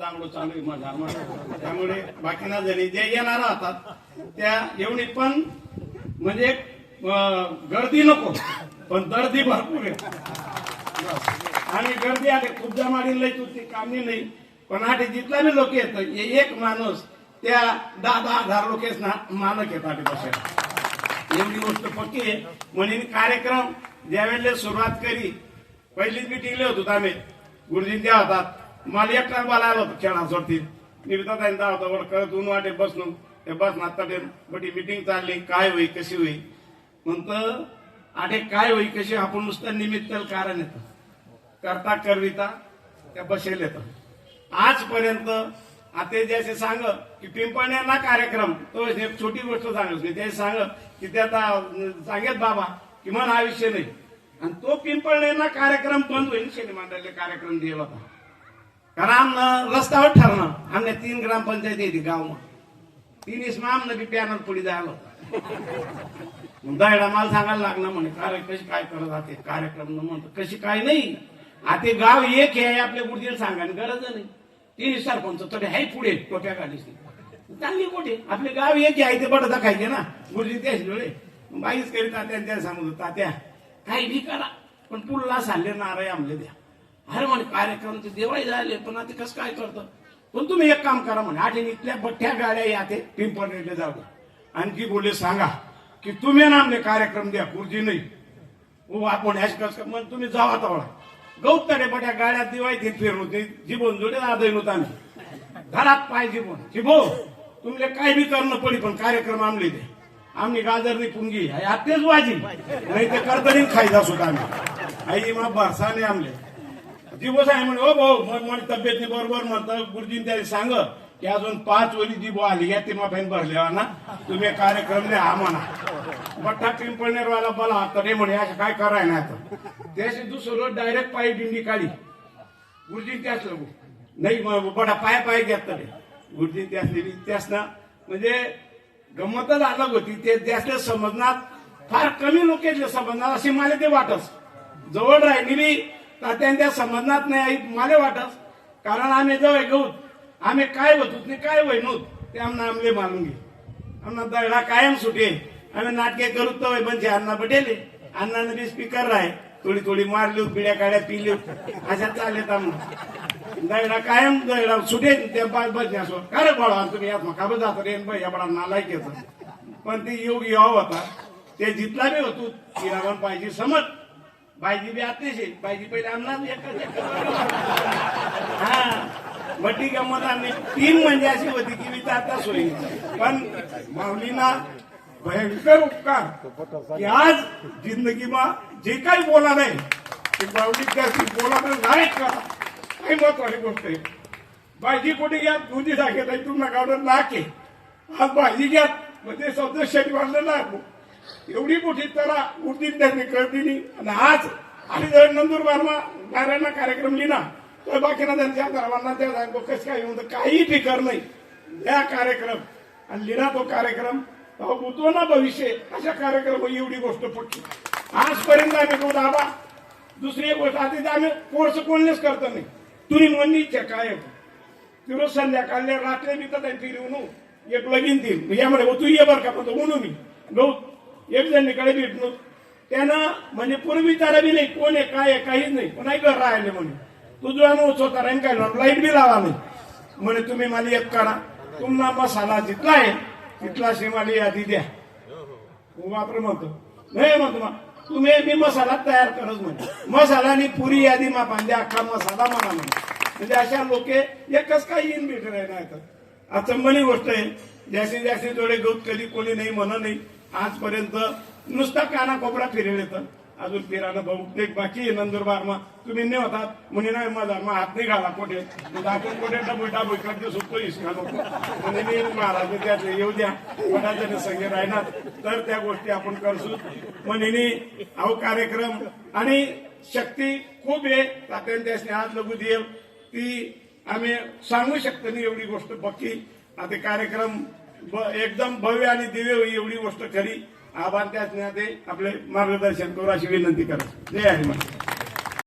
चांगलं चालू आहे माझा त्यामुळे बाकीना जणी जे येणार राहतात त्या एवढी पण म्हणजे गर्दी नको. पण दर्दी भरपूर आहे. आणि गर्दी आले खूप जमाडी लई तुझी कामी नाही. पण आठ जितला बी लोक येत एक माणूस त्या दहा दहा हजार लोक मानक येतात बसायला. एवढी गोष्ट पक्की आहे. म्हणून कार्यक्रम ज्यावेळेला सुरुवात करी पहिलीच मिटिंगले होतो आम्ही. गुरुजींच्या होतात. मला एकटा बोलायला होतं खेळासाठी निर्ता त्यांचा होता बरं कळत ऊन वाटे बसलो. ते बस नाता बटी मिटिंग चालली. काय होई कशी होई? म्हणतं आठे काय होई कशी? आपण नुसतं निमित्त कारण येतं. करता करविता त्या बसेल येतं. आजपर्यंत आता ज्याचे सांग की पिंपण्यांना कार्यक्रम तो एक छोटी गोष्ट सांगत नाही ते सांग की ते आता सांगेत बाबा किमान हा विषय नाही. आणि तो पिंपळण्यांना कार्यक्रम बंद होईल. शनी मंडळाले कार्यक्रम दिला होता. कारण आमनं रस्तावर ठरणं आमने तीन ग्रामपंचायत येते गावમાં तीन इसमा आमनं बी पॅनल पुढे जायला दायडा माल मला सांगायला लागला म्हणे कार्य कशी काय करत आहे कार्यक्रम म्हणतो कशी काय नाही? आता गाव एक आहे आपल्या गुरुजीला सांगायला गरज नाही. तीन सरपंच थोडे आहे पुढे टोप्या काढीस चांगली कुठे आपले गाव एक आहे ते बडदा खायचे ना. गुरुजी त्याच डोळे. बाईच करीत तात्या सांगत तात्या काही बी करा पण पुढला सांगले नाराय आमले द्या. अरे म्हणे कार्यक्रम ते देवाई झाले पण आता कसं काय करतं? पण तुम्ही एक काम करा म्हणे आठ इथल्या बठ्ठ्या गाड्या या ते पिंपळनेरले जाऊ द्या. आणखी बोले सांगा की तुम्ही ना आमले कार्यक्रम द्या गुरुजी नाही. हो आपण ह्याच कसं मग तुम्ही जावा तवळा गौतडे बट्या गाड्या दिवाळी ते फिरवते जिबोन जोडे आदळून होता आम्ही घरात पाय जिबोन. जिबो तुमले काय बी करणं पडी पण कार्यक्रम आमले ते आम्ही गाजरनी पुंगी आत्तेच वाजी. नाही ते करतरी खायचा सुद्धा आम्ही. आई मा बरसाने आमले. दिवस आहे म्हणे हो भाऊ मग मला तब्येत बरोबर म्हणतो गुरुजीन त्याला सांग की अजून पाच वरी दिबो आली या ते माफेन भरले ना तुम्ही कार्यक्रम द्या हा म्हणा. बट्टा पिंपळनेरवाला बोला आता रे म्हणे असं काय कराय ना आता. त्याशी दुसरं डायरेक्ट पायी दिंडी काढी. गुरुजी त्याच लागू. नाही मग बडा पाय पाय घेत तरी. गुरुजी त्याच दिली. त्याच ना म्हणजे गंमतच अलग होती. ते त्यासले समजणार फार कमी लोक समजणार असे मला ते वाटस जवळ राहिलेली तात्यान त्या समजनात नाही आई मला वाटस कारण आम्ही जवळ गहूत आम्ही काय होतो नाही काय होय नव्हत ते आमना आमले मानून घे. आमना दगडा कायम सुटे. आम्ही नाटके करू तर म्हणजे अण्णा पटेले. अण्णाने बी स्पीकर राय. थोडी थोडी मारली पिढ्या काड्या पिली. अशा चालले आम्हाला दगडा कायम दगडा सुटे त्या बसण्यासो काय रे बाळा तुम्ही यात मग काबं जातो रे बाई या बडा नालायक येतो पण ते योग याव होता. ते जितला बी होतो किरावण पाहिजे समज. बायजी बी आतेशे बायजी पहिले आणणार हा वटी गंमत आम्ही तीन म्हणजे अशी होती की विचारता सोयी पण माऊलीना भयंकर उपकार. की आज जिंदगीमा जे काही बोला नाही ते माऊली त्याची बोला नाही का? काही महत्वाची गोष्ट आहे. भाजी कुठे घ्या दुधी सांगत आहे तुम्हाला गावडं नाक. आहे आज भाजी घ्या म्हणजे समजा शनिवारला नाक एवढी मोठी त्याला उर्दी त्यांनी कळती आणि आज आणि जर नंदुरबारमा नारायणा कार्यक्रम लिहिला तर बाकीना त्यांच्या धर्मांना त्या सांगतो कसं काय म्हणतो काही फिकर नाही. या कार्यक्रम. आणि लिहिला तो कार्यक्रम तो ना भविष्य. अशा कार्यक्रम एवढी गोष्ट पक्की. आजपर्यंत आम्ही तो दाबा दुसरी एक गोष्ट आता आम्ही कोर्स कोणलेच करतो नाही. तुम्ही म्हणली इच्छा काय तिरो संध्याकाळल्या रात्री मी तर फिरवून एक लगीन देईल यामध्ये तू ये बरं का? म्हणतो म्हणून मी. गौ एक जणीकडे भेटलो. त्यानं म्हणजे पूर्वी तारा बी नाही कोण आहे काय आहे काहीच नाही. पण घर राहिले म्हणे तुझा अनुभव स्वतः राहीन काय लाइट बी लावा नाही. म्हणे तुम्ही मला एक करा तुम्हाला मसाला जितला आहे तिथला मला यादी द्या. वापर म्हणतो. नाही म्हणतो तुम्ही मी मसाला तयार करत म्हणजे मसाला आणि पुरी यादी मा पाहिजे म्हणजे अख्खा मसाला म्हणा म्हणजे म्हणजे अशा लोके एकच काही येईन भेट नाही तर अचंबनी गोष्ट आहे जास्तीत जास्त थोडे गौत कधी कोणी नाही म्हण नाही. आजपर्यंत नुसता काना कोपरा फिरेल येतं अजून फिरानं बहुतेक बाकी नंदुरबारमा तुम्ही ने होतात. म्हणे नाही माझा मग हात नाही घाला कोठे. दाखवून कुठे म्हणजे कोठे डबल डबल करते सुटतो इसका नको म्हणजे मी महाराज त्यात येऊ द्या. कोणाच्या संगे राहणार. तर त्या गोष्टी आपण करसू म्हणे अहो कार्यक्रम आणि शक्ती खूप आहे. तात्याने स्नेहात लघु देव. ती आम्ही सांगू शकतो नाही एवढी गोष्ट पक्की. आता कार्यक्रम एकदम भव्य आणि दिव्य होई एवढी गोष्ट खरी. आभार त्याच ते आपले मार्गदर्शन करू अशी विनंती करा जय हनुमान